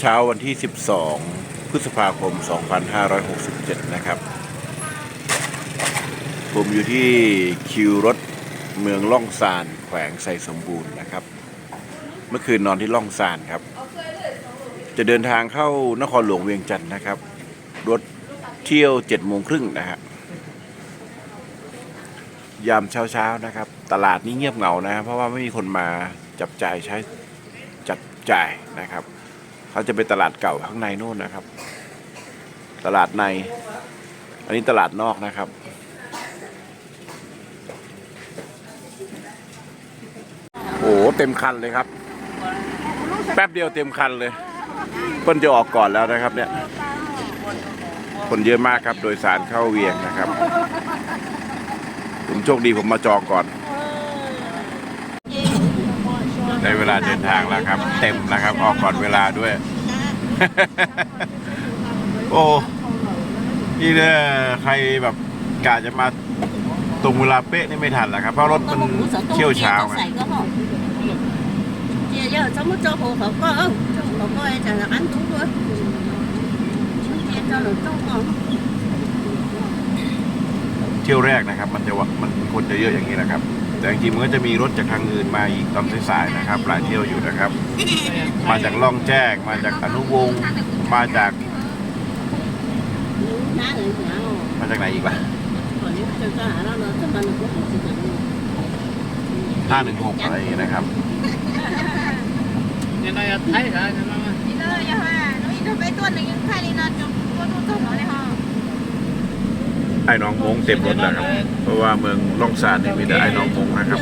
เช้าวันที่ 12 พฤษภาคม 2567 นะครับ ผมอยู่ที่คิวรถเมืองล่องซานแขวงไซสมบูรณ์นะครับ เมื่อคืนนอนที่ล่องซานครับ จะเดินทางเข้านครหลวงเวียงจันทร์นะครับ รถเที่ยว7โมงครึ่งนะฮะยามเช้าๆนะครับ ตลาดนี้เงียบเหงานะ เพราะว่าไม่มีคนมาจับจ่ายใช้จับจ่ายนะครับ เขาจะไปตลาดเก่าข้างในนู่นนะครับ ตลาดใน อันนี้ตลาดนอกนะครับโอ้โหเต็มคันเลยครับ แป๊บเดียวเต็มคันเลยเพิ่นจะออกก่อนแล้วนะครับ เนี่ย คนเยอะมากครับ โดยสารเข้าเวียงนะครับ ผมโชคดีผมมาจองก่อน ในเวลาเดินทางแล้วครับ เต็มนะครับ ออกก่อนเวลาด้วย โอ้นี่เนี่ยใครแบบกาจะมาตรงเวลาเป๊ะนี่ไม่ทันแล้วครับ เพราะรถมันเที่ยวเช้าไงเจียเยอะจะมุดเจ้าหัวเขาก็เออเจ้าหัวก็จะอันทุกเลยเจียเจ้าหนูต้องหอมเที่ยวแรกนะครับ มันจะว่ามันคนจะเยอะอย่างนี้นะครับ แต่จริงๆมันก็จะมีรถจากทางอื่นมาอีกตอนสายๆนะครับ หลายเที่ยวอยู่นะครับ มาจากล่องแจ้งมาจากอนุวงศ์มาจากมาจากไหนอีกวะห้าหนึ่งหกอะไรนะครับเนี่ยนายไทยนะเนี่มาอีเตอร์ยังไงน้องอีเตอร์ไปตัวหนึ่งยังไทยเลยนะจนตัวนู้ตัวหนอเลยค่ะ อ้น้องมงเต็มรถแล้วครับ เพราะว่าเมืองล่องซานนี่มีแต่ไอ้น้องมงนะครับ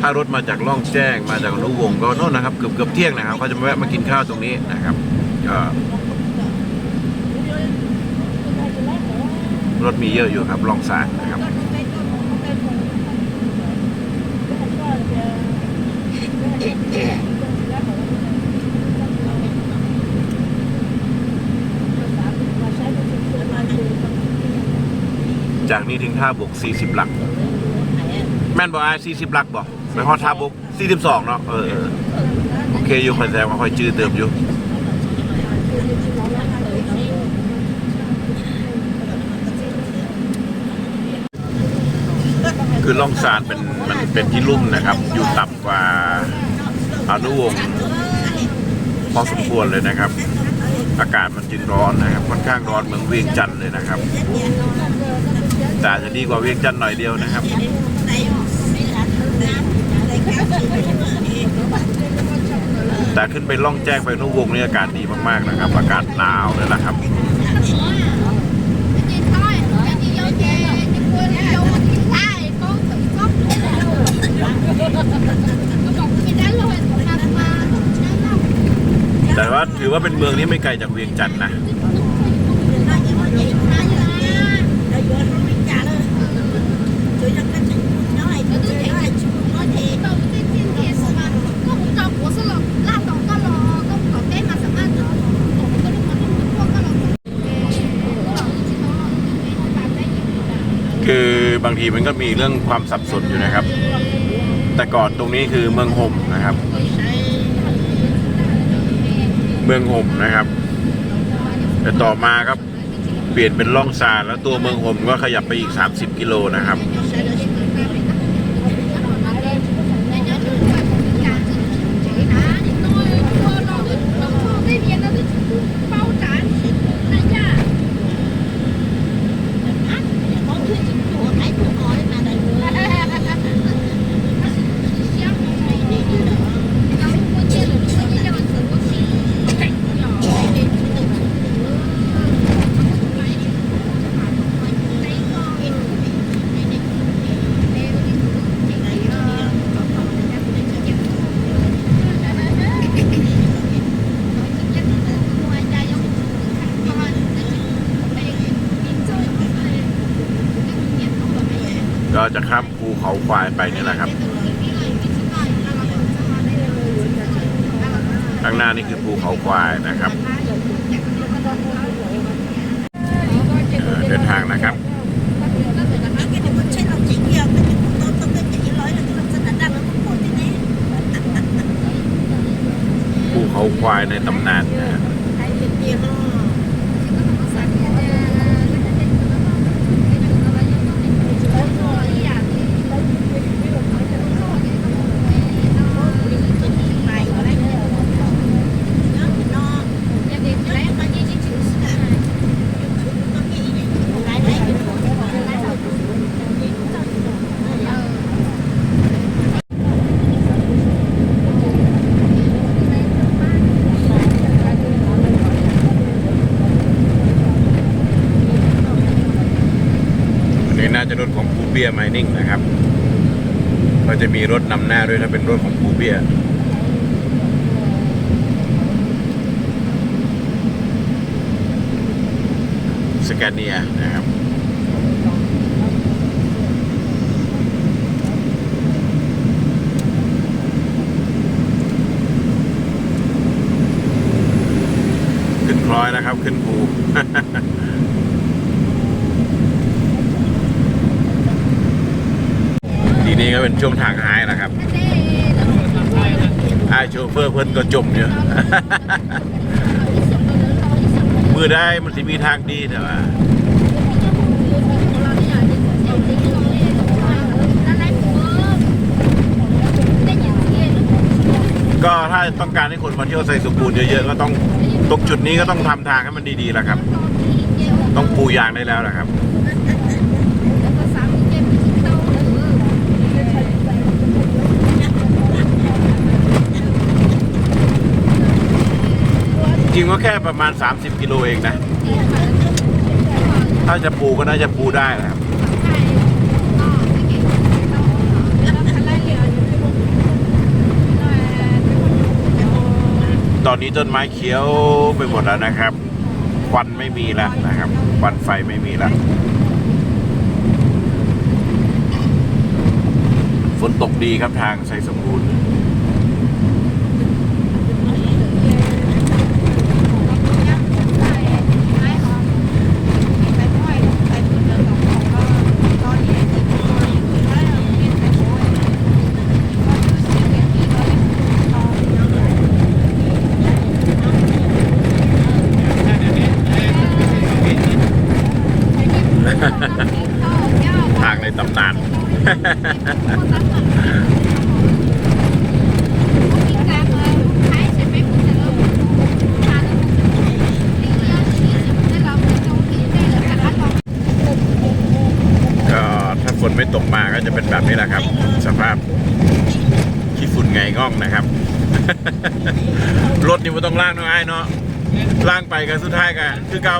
ถ้ารถมาจากล่องแจ้งมาจากอนุวงศ์ก็โน่นนะครับเกือบเกือบเที่ยงนะครับเขาจะมาแวะมากินข้าวตรงนี้นะครับก็รถมีเยอะอยู่ครับล่องซานนะครับ จากนี้ถึงท่าบก 40 หลัก แม่นบอกไอ้40 หลักบอกไปฮอดท่าบก 42 เนาะเออโอเคอยู่คอยแซงคอยจื้อเติมอยู่คือล่องซานเป็นมันเป็นที่ลุ่มนะครับ อยู่ต่ำกว่า อนุวงศ์พอสมควรเลยนะครับ อากาศมันจึงร้อนนะครับ ค่อนข้างร้อนเมืองเวียงจันทร์เลยนะครับแต่อาจจะดีกว่าเวียงจันทร์หน่อยเดียวนะครับแต่ขึ้นไปล่องแจ้งไปนุวงศ์นี่อากาศดีมากๆนะครับ อากาศหนาวเลยนะครับ แต่ว่าถือว่าเป็นเมืองที่ไม่ไกลจากเวียงจันทร์นะคือบางทีมันก็มีเรื่องความสับสนอยู่นะครับ แต่ก่อนตรงนี้คือเมืองห่มนะครับ มืองห่มนะครับ แต่ต่อมาครับเปลี่ยนเป็นล่องซานแล้วตัวเมืองห่มก็ขยับไปอีก 30 กิโลนะครับ ก็จะข้ามภูเขา ควายไปนี่แหละครับ ข้างหน้านี่คือภูเขาควายนะครับเดินทางนะครับภูเขาควายในตำนานนะฮะอันนี้น่าจะรถของภูเบียไม นิ่งนะครับก็จะมีรถนำหน้าด้วยถ้าเป็นรถของภูเบียสแกนเนียนะครับขึ้นคล้อยนะครับ ขึ้นภู ที นี้ก็เป็นช่วงทางหายนะครับไอโชเฟอร์เพิ่นก็จมเยอะมือได้มันสิมีทางดีแต่ว่าก็ถ้าต้องการให้คนมาเที่ยวใส่สุบูรณ์เยอะๆก็ต้องตรงจุดนี้ก็ต้องทำทางให้มันดีๆแล้วครับ ต้องปูยางได้แล้วนะครับ จริงก็แค่ประมาณ 30 กิโลเองนะ ถ้าจะปูก็น่าจะปูได้นะครับตอนนี้ต้นไม้เขียวไปหมดแล้วนะครับควันไม่มีแล้วนะครับควันไฟไม่มีแล้วฝนตกดีครับทางไซสมบูรณ์ ทางในตำนาน ก็ถ้าฝนไม่ตกมาก็จะเป็น แบบนี้แหละครับ สภาพขี้ฝุ่นไงง่องนะครับ รถนี่มันต้องล่างน้องไอ้ายเนาะล่างไปกันสุดท้ายกันคือเก่า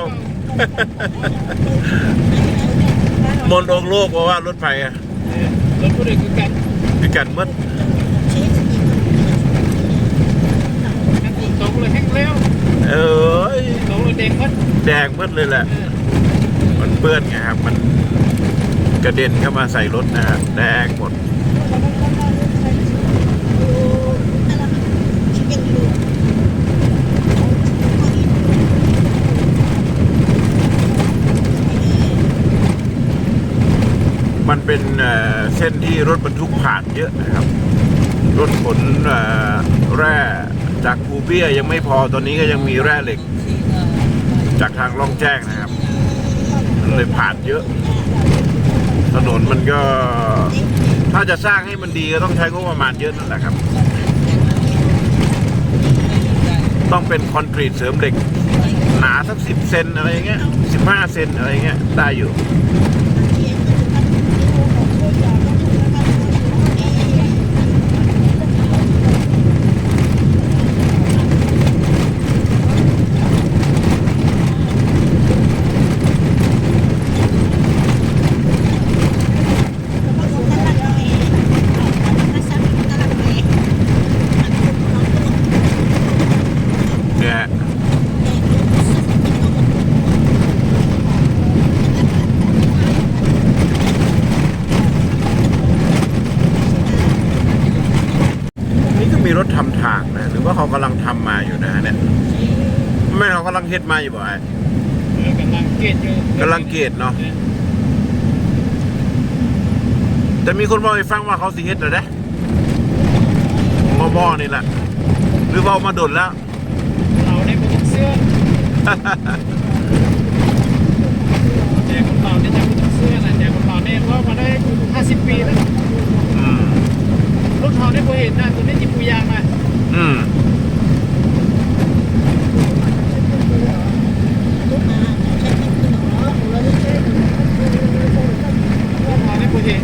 มนต์องค์โลกบอกว่ารถไฟอะรถผู้ใดคือกันคือกันหมืดตกเลยแห้งแล้วเอ้ยตกเลยเด็กพัดแดงหมืดเลยแหละมันเปื้อนไงครับมัน กระเด็นเข้ามาใส่รถนะแดงหมดมันเป็นเส้นที่รถบรรทุกผ่านเยอะนะครับ รถขนแร่จากภูเบี้ยยังไม่พอตอนนี้ก็ยังมีแร่เหล็ก จากทางล่องแจ้งนะครับ เลยผ่านเยอะ ถนนมันก็ ถ้าจะสร้างให้มันดีก็ต้องใช้งบประมาณเยอะนั่นแหละครับ ต้องเป็นคอนกรีตเสริมเหล็ก หนาสักสิบเซนอะไรเงี้ยสิบห้าเซนอะไรเงี้ยได้อยู่ฮะนี่ก็มีร ถทำทางนะหรือว่าเขากำลังทำมาอยู่นะฮะเนี่ยไม่เขากำลังเฮ็ดมาอยู่บ่ไอ้แล้วกกำลังเกตอยู่กำลังเกตเนาะแต่มีคนบอกให้ฟังว่าเขาสิเฮ็ดแล้วนะมอมอนี่แหละหรือว่าเอามาดนแล้ว เราได้ไปเสื้อแจกคนเราเนี่ยแจกคนเสื้อนะแจกคนเราเนี่ยว่ามาได้50ปีแล้วอืม รถเขาได้พอเห็นนะตัวนี้จิบปูยางมาอืมรถเขาได้พอเห็น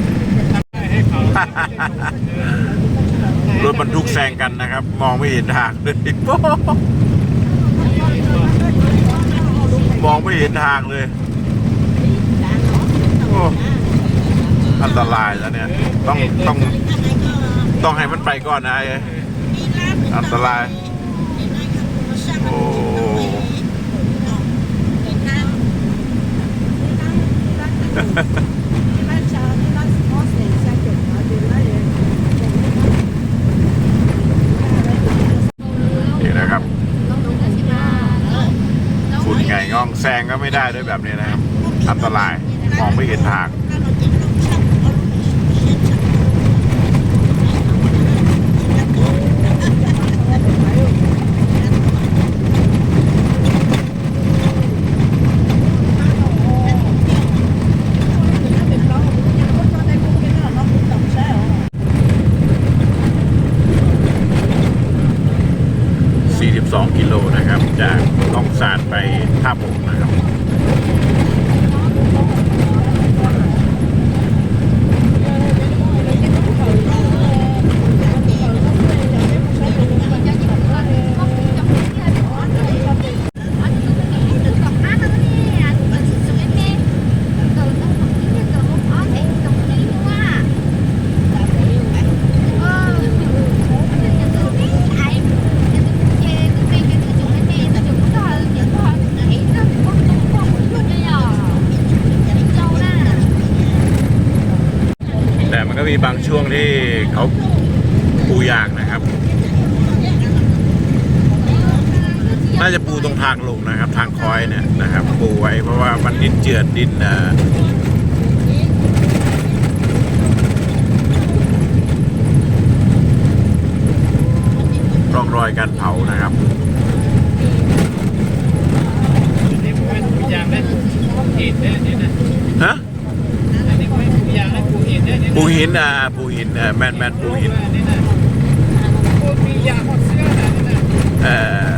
ทำได้ให้เขารถบรรทุกแซงกันนะครับ มองไม่เห็นทางเลยมองไม่เห็นทางเลยโอ้อันตรายแล้วเนี่ย ต้องต้อง ต้องให้มันไปก่อนนะไอ้อันตราย โอ้นี่นะครับฝุ่นไงง่องแซงก็ไม่ได้ด้วยแบบนี้นะครับ อันตราย มองไม่เห็นทาง 42 กิโลนะครับ จากหนองสารไปท่าบกนะครับ แต่ มันก็มีบางช่วงที่เขาปูยางนะครับ น่าจะปูตรงทางลงนะครับ ทางคอยเนี่ยนะครับ ปูไว้เพราะว่ามันดินเจือนดินเอ่อร่องรอยการเผานะครับนี่ผมเป็นปูยางได้เห็นได้นี่นะฮะอันนี้ไม่ ปูหินอะปูหินแมนแมนปูหินเอ่อ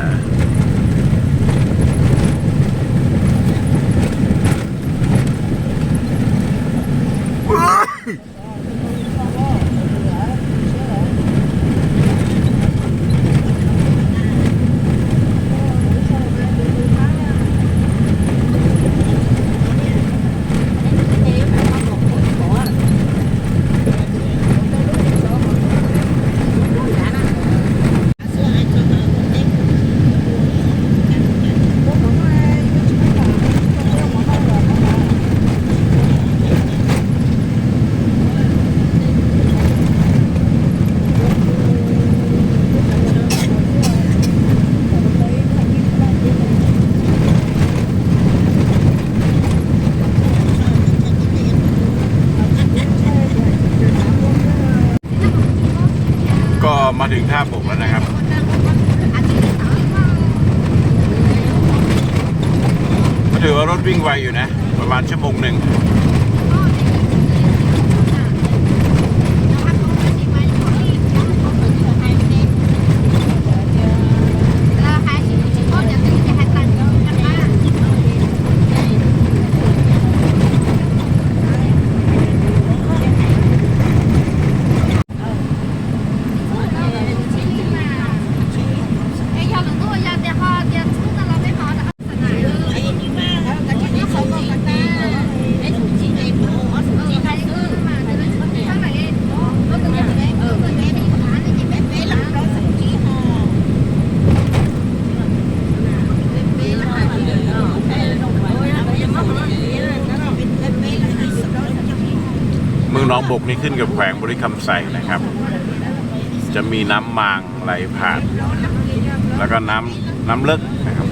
มาถึงท่าบกแล้วนะครับก็ถือว่ารถวิ่งไวอยู่นะ ประมาณชั่วโมงหนึ่ง หนองบกนี้ขึ้นกับแขวงบริคำใส่นะครับ จะมีน้ำมางไหลผ่าน แล้วก็น้ำน้ำลึกนะครับ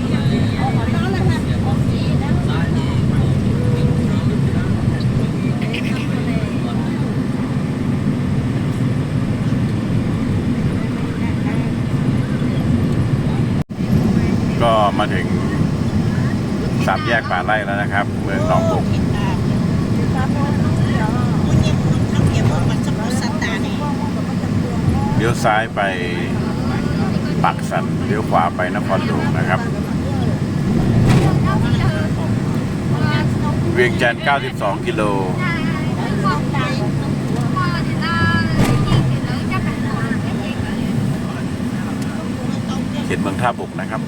ก็มาถึงสามแยกป่าไร่แล้วนะครับ เมืองหนองบก เลี้ยวซ้ายไปปักสันเลี้ยวขวาไปนครหลวงนะครับ เวียงจันทร์92 กิโลเขตเมืองท่าบุกนะครับ